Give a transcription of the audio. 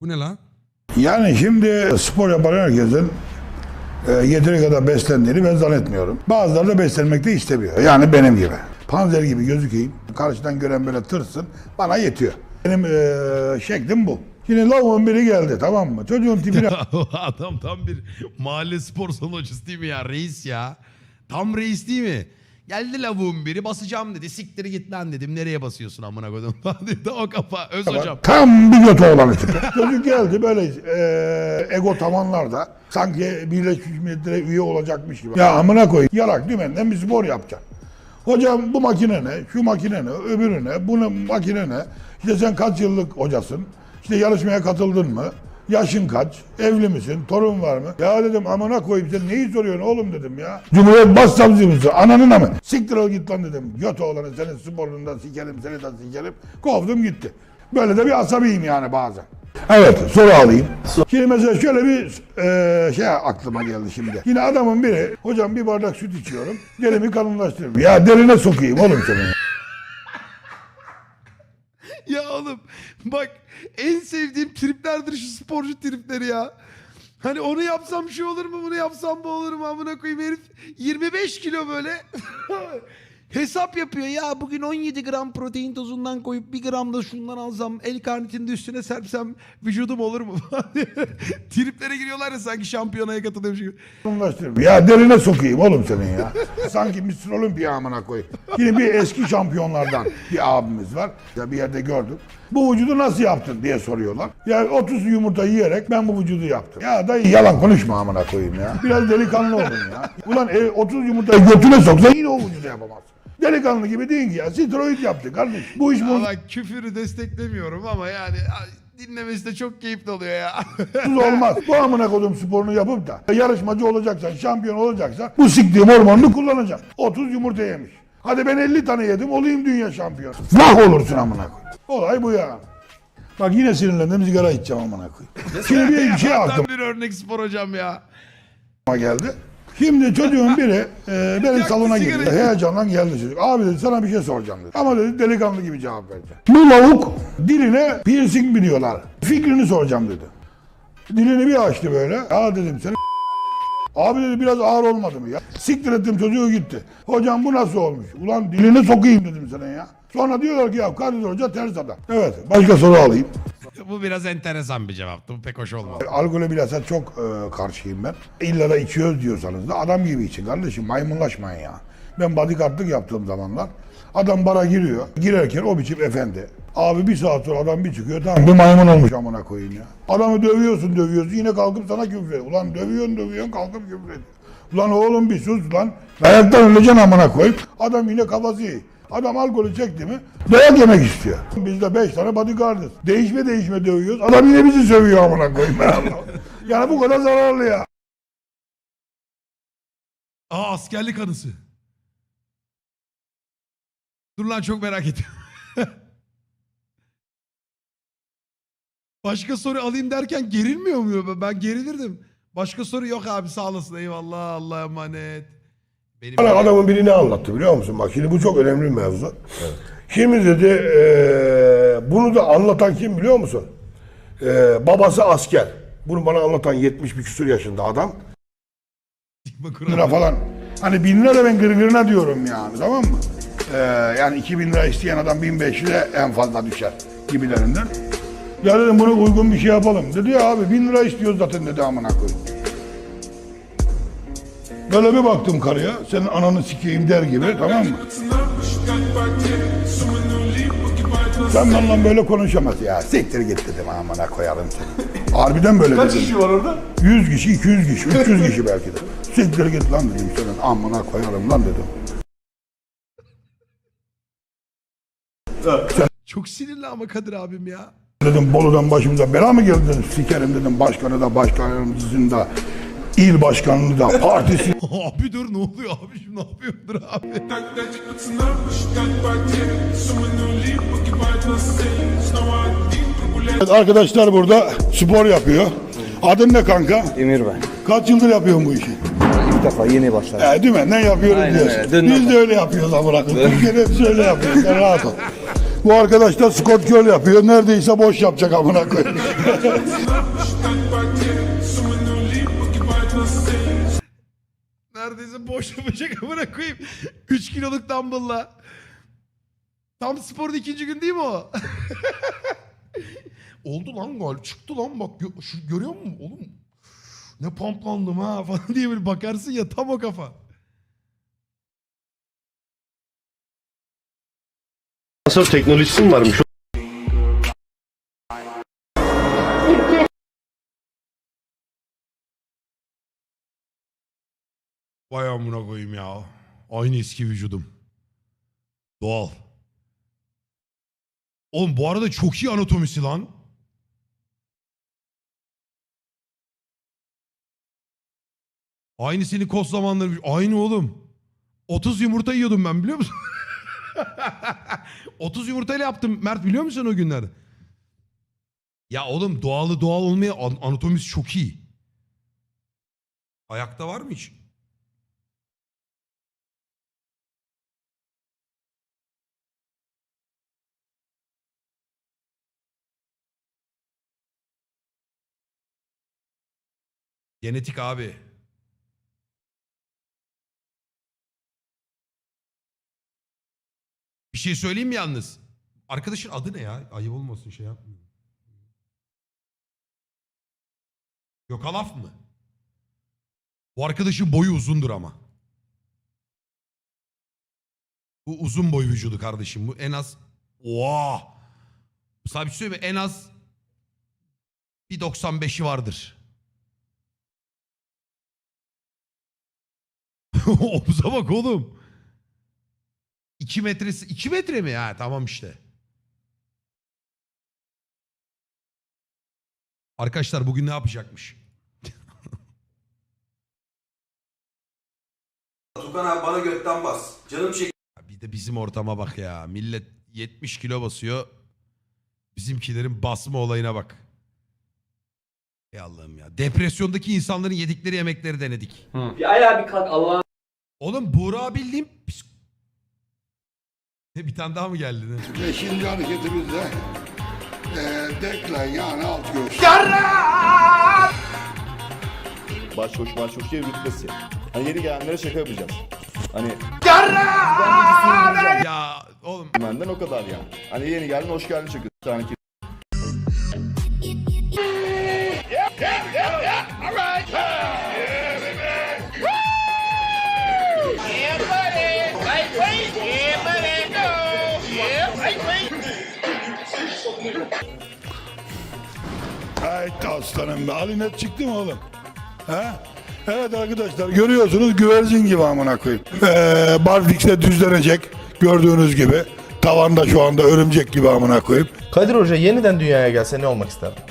Bu ne lan? Yani şimdi spor yapan herkesin e, yeteri kadar beslendiğini ben zannetmiyorum. Bazıları da beslenmek de istemiyor. Yani benim gibi. Panzer gibi gözükeyim. Karşıdan gören böyle tırsın. Bana yetiyor. Benim e, şeklim bu. Şimdi lavuğun biri geldi tamam mı? Çocuğun tipine Adam tam bir mahalle spor salonu hocası değil mi ya? Reis ya. Tam reis değil mi? Geldi lavuğun biri basacağım dedi. Siktir git lan dedim. Nereye basıyorsun amına koydum falan dedi. O kafa. Öz hocam. tam bir götü olan tipi. Çocuk geldi böyle e, ego tavanlarda. Sanki Birleşmiş Milletler'e üye olacakmış gibi. Ya amına koy. Yarak dümenden bir spor yapacak. Hocam bu makine ne? Şu makine ne? Öbürü ne? Bu ne? makine ne? İşte sen kaç yıllık hocasın? İşte yarışmaya katıldın mı? Yaşın kaç? Evli misin? Torun var mı? Ya dedim amına koyayım sen neyi soruyorsun oğlum dedim ya. Cumhuriyet Başsavcımızı ananın mı? Siktir ol git lan dedim. Göt oğlanı senin sporundan sikerim seni de sikerim. Kovdum gitti. Böyle de bir asabiyim yani bazen. Evet soru alayım. Şimdi mesela şöyle bir e, şey aklıma geldi şimdi. Yine adamın biri hocam bir bardak süt içiyorum. Derimi kalınlaştırıyorum. Ya derine sokayım oğlum seni. Ya oğlum bak en sevdiğim triplerdir şu sporcu tripleri ya. Hani onu yapsam şu olur mu bunu yapsam bu olur mu amına koyayım herif 25 kilo böyle hesap yapıyor ya bugün 17 gram protein tozundan koyup 1 gram da şundan alsam el karnitini üstüne serpsem vücudum olur mu Triplere giriyorlar ya sanki şampiyonaya katılıyormuş gibi. Ya derine sokayım oğlum senin ya. Sanki Mr. Olympia amına koy. Yine bir eski şampiyonlardan bir abimiz var. Ya bir yerde gördüm. Bu vücudu nasıl yaptın diye soruyorlar. Ya 30 yumurta yiyerek ben bu vücudu yaptım. Ya dayı yalan konuşma amına koyayım ya. Biraz delikanlı olun ya. Ulan e, 30 yumurtayı götüne soksa yine o vücudu yapamazsın. Delikanlı gibi değil ki ya. Steroid yaptı kardeş. Bu iş bu. Ama küfürü desteklemiyorum ama yani dinlemesi de çok keyifli oluyor ya. Mutsuz olmaz. Bu amına kodum sporunu yapıp da yarışmacı olacaksan, şampiyon olacaksan bu siktiğim hormonunu kullanacak. 30 yumurta yemiş. Hadi ben 50 tane yedim olayım dünya şampiyonu. Vah olursun amına koy. Olay bu ya. Bak yine sinirlendim sigara içeceğim amına koy. Şimdi bir şey Tam aklıma bir örnek spor hocam ya. geldi. Şimdi çocuğun biri e, benim Yaktı salona sigara. girdi. Heyecandan geldi çocuk. Abi dedi sana bir şey soracağım dedi. Ama dedi delikanlı gibi cevap verdi. Bu lavuk diline piercing biliyorlar. Fikrini soracağım dedi. Dilini bir açtı böyle. Ya dedim sen Abi dedi biraz ağır olmadı mı ya? Siktir ettim çocuğu gitti. Hocam bu nasıl olmuş? Ulan dilini sokayım dedim sana ya. Sonra diyorlar ki ya Kadir Hoca ters adam. Evet başka soru alayım. Bu biraz enteresan bir cevaptı. Bu pek hoş olmadı. Alkole bilhassa çok e, karşıyım ben. İlla da içiyoruz diyorsanız da adam gibi için kardeşim maymunlaşmayın ya. Ben bodyguardlık yaptığım zamanlar adam bara giriyor. Girerken o biçim efendi. Abi bir saat sonra adam bir çıkıyor tamam bir maymun olmuş amına koyayım ya. Adamı dövüyorsun dövüyorsun yine kalkıp sana küfür ediyor. Ulan dövüyorsun dövüyorsun kalkıp küfür ediyor. Ulan oğlum bir sus lan. Dayaktan öleceksin amına koyup. Adam yine kafası iyi. Adam alkolü çekti mi dayak yemek istiyor. Biz de beş tane bodyguardız. Değişme değişme dövüyoruz. Adam yine bizi sövüyor amına koyayım. yani bu kadar zararlı ya. Aa askerlik anısı. Dur lan çok merak ettim. Başka soru alayım derken gerilmiyor muyum? Ben gerilirdim. Başka soru yok abi sağ olasın eyvallah Allah'a emanet. Benim Bana adamın biri ne anlattı biliyor musun? Bak şimdi bu çok önemli bir mevzu. Şimdi dedi eee, bunu da anlatan kim biliyor musun? Eee, babası asker. Bunu bana anlatan 70 bir küsur yaşında adam. Sigma lira falan. Hani bin lira da ben gırgırına diyorum yani tamam mı? Ee, yani 2000 lira isteyen adam 1500'e en fazla düşer gibilerinden. Ya dedim bunu uygun bir şey yapalım. Dedi ya abi bin lira istiyoruz zaten dedi amına koyayım. Böyle bir baktım karıya. Senin ananı sikeyim der gibi tamam mı? Sen benimle böyle konuşamaz ya. Siktir git dedim amına koyarım seni. Harbiden böyle Kaç dedim. kişi var orada? 100 kişi, 200 kişi, 300 kişi belki de. Siktir git lan dedim senin amına koyarım lan dedim. Çok sinirli ama Kadir abim ya. Dedim Bolu'dan başımıza bela mı geldi dedim. Sikerim dedim başkanı da başkanımızın da il başkanını da partisi. abi dur ne oluyor abi şimdi ne yapıyordur abi? Evet, arkadaşlar burada spor yapıyor. Adın ne kanka? Emir ben. Kaç yıldır yapıyorsun bu işi? İlk defa yeni başladım. E, değil mi? Ne yapıyoruz Aynen diyorsun. Biz de öyle yapıyoruz amına koyayım. Türkiye'de öyle yapıyoruz. Rahat ol. Bu arkadaş da Scott Curl yapıyor. Neredeyse boş yapacak amına koyayım. Neredeyse boş yapacak amına koyayım. 3 kiloluk dumbbell'la. Tam sporda ikinci gün değil mi o? Oldu lan gol. Çıktı lan bak. Şu, görüyor musun oğlum? Ne pamplandım ha falan diye böyle bakarsın ya tam o kafa. Asansör teknolojisi mi varmış? Vay amına koyayım ya. Aynı eski vücudum. Doğal. Oğlum bu arada çok iyi anatomisi lan. Aynı senin kos zamanları. Aynı oğlum. 30 yumurta yiyordum ben biliyor musun? 30 yumurtayla yaptım Mert biliyor musun o günlerde? Ya oğlum doğalı doğal olmaya an- anatomisi çok iyi. Ayakta var mı hiç? Genetik abi. Bir şey söyleyeyim mi yalnız? Arkadaşın adı ne ya? Ayıp olmasın şey yapmıyorum. Gökalaf mı? Bu arkadaşın boyu uzundur ama. Bu uzun boy vücudu kardeşim. Bu en az... Oha! Sana bir şey söyleyeyim mi? En az bir 95'i vardır. Omuza bak oğlum. 2 metresi 2 metre mi? Ha tamam işte. Arkadaşlar bugün ne yapacakmış? Tukan abi bana götten bas. Canım çek. Ya Bir de bizim ortama bak ya. Millet 70 kilo basıyor. Bizimkilerin basma olayına bak. Ey Allah'ım ya. Depresyondaki insanların yedikleri yemekleri denedik. Bir ayağa bir kalk Allah'ın Oğlum Buğra bildiğim... Bir tane daha mı geldi? Ne? Beşinci hareketimizde e, deklen yani alt göğüs. Başkoş başkoş diye rütbesi. Hani yeni gelenlere şaka yapacağız. Hani Ya oğlum benden o kadar yani. Hani yeni geldin hoş geldin çakı. Bir tane Haydi aslanım be. Ali net çıktı mı oğlum? He? Evet arkadaşlar görüyorsunuz güvercin gibi amına koyayım. Ee, barfix'te düzlenecek gördüğünüz gibi. Tavanda şu anda örümcek gibi amına koyayım. Kadir Hoca yeniden dünyaya gelse ne olmak isterdin?